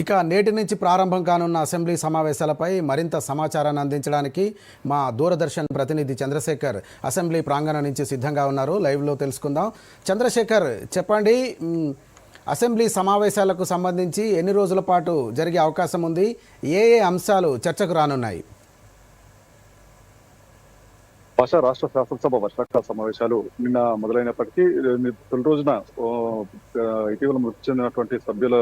ఇక నేటి నుంచి ప్రారంభం కానున్న అసెంబ్లీ సమావేశాలపై మరింత సమాచారాన్ని అందించడానికి మా దూరదర్శన్ ప్రతినిధి చంద్రశేఖర్ అసెంబ్లీ ప్రాంగణం నుంచి సిద్ధంగా ఉన్నారు. లైవ్లో తెలుసుకుందాం. చంద్రశేఖర్ చెప్పండి అసెంబ్లీ సమావేశాలకు సంబంధించి ఎన్ని రోజుల పాటు జరిగే అవకాశం ఉంది? ఏ ఏ అంశాలు చర్చకు రానున్నాయి? భాష రాష్ట్ర శాసనసభ వర్షాకాల సమావేశాలు నిన్న మొదలైనప్పటికీ తొలి రోజున ఇటీవల మృతి చెందినటువంటి సభ్యుల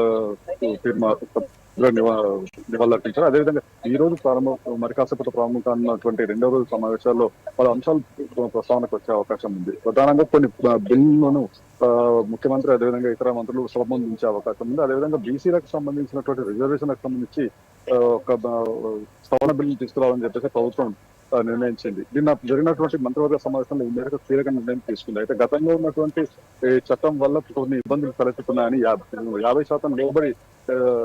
నివాళులర్పించారు. అదేవిధంగా ఈ రోజు ప్రారంభం మరి కాసేపటి ప్రారంభం కానున్నటువంటి రెండో రోజు సమావేశాల్లో పలు అంశాలు ప్రస్తావనకు వచ్చే అవకాశం ఉంది. ప్రధానంగా కొన్ని బిల్లులను ఆ, ముఖ్యమంత్రి అదేవిధంగా ఇతర మంత్రులు సంబంధించే అవకాశం ఉంది. అదేవిధంగా బీసీలకు సంబంధించినటువంటి రిజర్వేషన్లకు సంబంధించి ఒక సవరణ బిల్లు తీసుకురావాలని చెప్పేసి ప్రభుత్వం నిర్ణయించింది. నిన్న జరిగినటువంటి మంత్రివర్గ సమావేశంలో ఈ మేరకు కీలక నిర్ణయం తీసుకుంది. అయితే గతంలో ఉన్నటువంటి చట్టం వల్ల కొన్ని ఇబ్బందులు తలెత్తుతున్నాయని యాభై యాభై శాతం లోబడి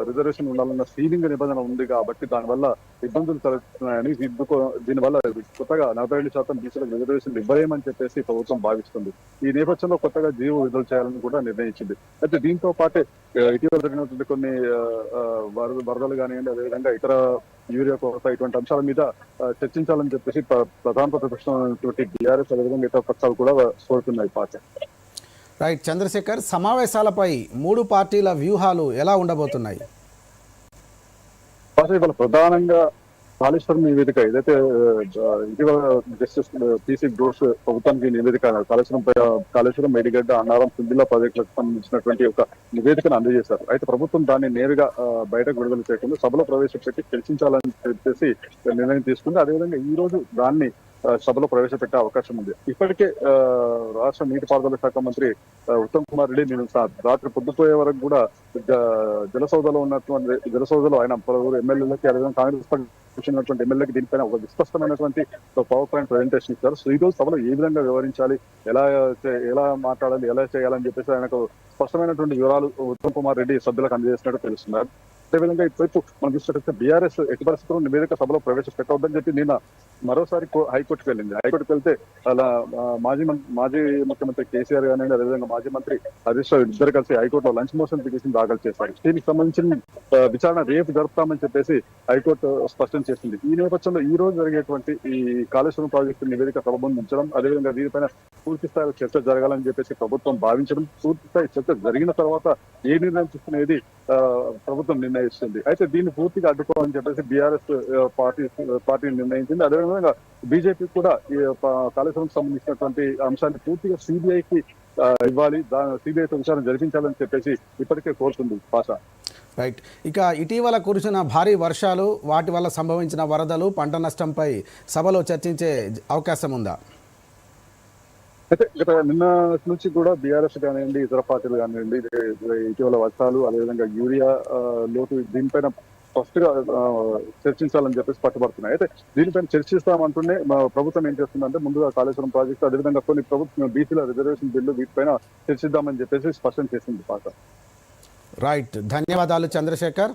రిజర్వేషన్ ఉండాలన్న సీలింగ్ నిబంధన ఉంది కాబట్టి దానివల్ల ఇబ్బందులు తలెత్తున్నాయని దీనికో దీనివల్ల కొత్తగా నలభై రెండు శాతం బీసీలకు రిజర్వేషన్ ఇవ్వలేమని చెప్పేసి ప్రభుత్వం భావిస్తుంది. ఈ నేపథ్యంలో కొత్తగా జీవో విడుదల చేయాలని కూడా నిర్ణయించింది. అయితే దీంతో పాటే ఇటీవల జరిగినటువంటి కొన్ని ఆ, వరద వరదలు కానివ్వండి అదేవిధంగా ఇతర యూరియా కొరత ఇటువంటి అంశాల మీద చర్చించాలని చెప్పేసి ప్ర- ప్రధాన ప్రతిపక్షం బీఆర్ఎస్ అదేవిధంగా ఇతర పక్షాలు కూడా కోరుతున్నాయి పార్టీ. రైట్ చంద్రశేఖర్ సమావేశాలపై మూడు పార్టీల వ్యూహాలు ఎలా ఉండబోతున్నాయి? ఇవాళ ప్రధానంగా కాళేశ్వరం నివేదిక ఏదైతే ఇటీవల జస్టిస్ పీసీ గ్రోస్ ప్రభుత్వానికి నివేదిక కాళేశ్వరం కాళేశ్వరం మేడిగడ్డ అన్నారం సింధిల్లా ప్రాజెక్టులకు సంబంధించినటువంటి ఒక నివేదికను అందజేశారు. అయితే ప్రభుత్వం దాన్ని నేరుగా బయటకు విడుదల చేయకుండా సభలో ప్రవేశపెట్టి చర్చించాలని చెప్పేసి నిర్ణయం తీసుకుంది. అదేవిధంగా ఈ రోజు దాన్ని సభలో ప్రవేశపెట్టే అవకాశం ఉంది. ఇప్పటికే రాష్ట్ర నీటిపారుదల శాఖ మంత్రి ఆ, ఉత్తమ్ కుమార్ రెడ్డి నేను రాత్రి పొద్దుపోయే వరకు కూడా జ- జలసౌదలో ఉన్నటువంటి జలసౌదలో ఆయన పలువురు ఎమ్మెల్యేలకి అదేవిధంగా కాంగ్రెస్ పార్టీ ఎమ్మెల్యేకి దీనిపైన ఒక విస్పష్టమైనటువంటి పవర్ పాయింట్ ప్రజెంటేషన్ ఇచ్చారు. సో ఈ రోజు సభలో ఏ విధంగా వివరించాలి ఎలా ఎలా మాట్లాడాలి? ఎలా చేయాలని చెప్పేసి ఆయనకు స్పష్టమైనటువంటి వివరాలు ఉత్తమ్ కుమార్ రెడ్డి సభ్యులకు అందజేసినట్టు తెలుస్తున్నారు. అదేవిధంగా ఇటువైపు మనం చూసినట్లయితే బీఆర్ఎస్ ఎట్టి పరిస్థితుల్లో నివేదిక సభలో ప్రవేశపెట్టవద్దని చెప్పి నిన్న మరోసారి హైకోర్టుకు వెళ్ళింది. హైకోర్టుకు వెళ్తే అలా మాజీ మాజీ ముఖ్యమంత్రి కేసీఆర్ కానివ్వండి అదేవిధంగా మాజీ మంత్రి హరీష్ రావు ఇద్దరు కలిసి హైకోర్టులో లంచ్ మోషన్ పిటిషన్ దాఖలు చేశారు. దీనికి సంబంధించిన విచారణ రేపు జరుపుతామని చెప్పేసి హైకోర్టు స్పష్టం చేసింది. ఈ నేపథ్యంలో ఈ రోజు జరిగేటువంటి ఈ కాళేశ్వరం ప్రాజెక్టు నివేదిక ప్రబంధించడం అదేవిధంగా దీనిపైన పూర్తి స్థాయిలో చర్చ జరగాలని చెప్పేసి ప్రభుత్వం భావించడం పూర్తి స్థాయి చర్చ జరిగిన తర్వాత ఏ నిర్ణయం తీసుకునేది ప్రభుత్వం నిర్ణయిస్తుంది. అయితే దీన్ని పూర్తిగా అడ్డుకోవాలని చెప్పేసి బీఆర్ఎస్ పార్టీ పార్టీ నిర్ణయించింది. అదేవిధంగా బీజేపీ కూడా ఈ కాళేశ్వరం సంబంధించినటువంటి అంశాన్ని పూర్తిగా సిబిఐకి ఇవ్వాలి. సిబిఐతో విచారణ జరిపించాలని చెప్పేసి ఇప్పటికే కోరుతుంది భాష. రైట్. ఇక ఇటీవల కురిసిన భారీ వర్షాలు వాటి వల్ల సంభవించిన వరదలు పంట నష్టంపై సభలో చర్చించే అవకాశం ఉందా? అయితే గత నిన్న నుంచి కూడా బీఆర్ఎస్ కానివ్వండి ఇతర పార్టీలు కానివ్వండి ఇటీవల వర్షాలు అదేవిధంగా యూరియా లోటు దీనిపైన ఫస్ట్గా చర్చించాలని చెప్పేసి పట్టుబడుతున్నాయి. అయితే దీనిపైన చర్చిస్తామంటూనే మా ప్రభుత్వం ఏం చేస్తుందంటే ముందుగా కాళేశ్వరం ప్రాజెక్టు అదేవిధంగా కొన్ని ప్రభుత్వం బీసీల రిజర్వేషన్ బిల్లు వీటిపైన చర్చిద్దామని చెప్పేసి స్పష్టం చేసింది పాట రైట్ ధన్యవాదాలు చంద్రశేఖర్.